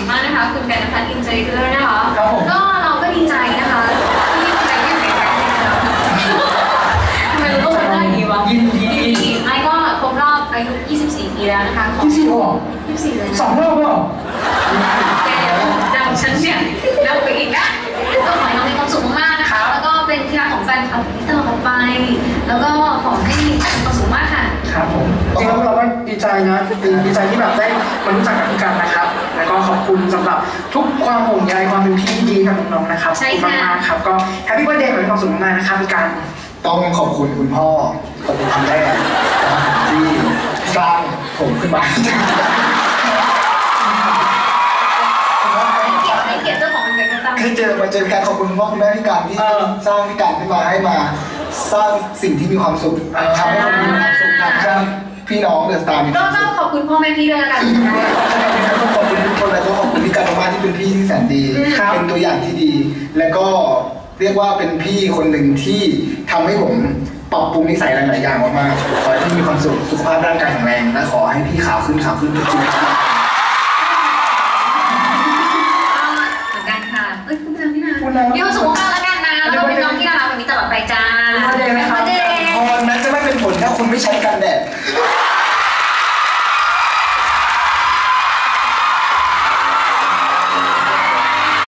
ก็มีความสุขมากนะคะ คุณกันพัฒน์อินใจด้วยนะคะครับผม ก็เราก็ดีใจนะคะที่คุณกันยังแข็งแรงอยู่ทำไมเราต้องทำได้อย่างนี้วะยินดีไอ้ก็ครบรอบอายุ 24 ปีแล้วนะคะของยี่สิบหรอ24เลยนะสองรอบเหรอแกดังฉันเนี่ยดังไปอีกนะก็ขอให้น้องมีความสุขมากๆนะคะ แล้วก็เป็นที่รักของแฟนคลับที่ตลอดไป แล้วก็ขอให้มีความสุขมากค่ะ ครับผมจริงๆแล้วเรา ก็ดีใจนะดีใจที่แบบได้มารู้จักกับพี่กันนะครับ แล้วก็ขอบคุณสำหรับทุกความห่วงใยความเป็นพี่ที่ดีกับน้องๆนะครับใช่ขอบคุณค่ะมากๆครับก็แฮปปี้เบิร์ดเดย์ขอให้มีความสุขมากๆนะครับพี่กันต้องขอบคุณคุณพ่อขอบคุณคุณแม่ที่สร้างผมขึ้นมาให้เกียรติเจ้าของวันเกิดกันตามให้เจอมาเจอกันขอบคุณคุณพ่อคุณแม่พี่การที่เออสร้างพี่การขึ้นมาให้มา สร้างสิ่งที่มีความสุขเออทำให้เรามีความสุขทำให้ พี่น้องเดอะสตาร์มีคก็วามต้สุองขขอบคุณพ่อแม่พี่ด้วยแล้วกันขอบคุณทุกคนแล้วก็ขอบคุณพี่การมากๆที่เป็นพี่ที่แสนดีครับ เป็นตัวอย่างที่ดี แล้วก็เรียกว่าเป็นพี่คนหนึ่งที่ทำให้ผมปรับปรุงนิสัยหลายๆอย่างมากๆขอให้พี่มีความสุขสุขภาพร่างกายแข็งแรงและขอให้พี่ขาวขึ้นขาวขึ้นทุกทีเหมือนกันค่ะ เอ้ยคุณนางพี่นาคุณนาง มีความสุขมากๆแล้วกันนะแล้วก็เป็นน้องที่น่ารักแบบนี้ตลอดไปจ้าวันเดย์ไหมครับวันเดย์พรนั้นจะไม่เป็นผลถ้าคุณไม่ใช้กันแดด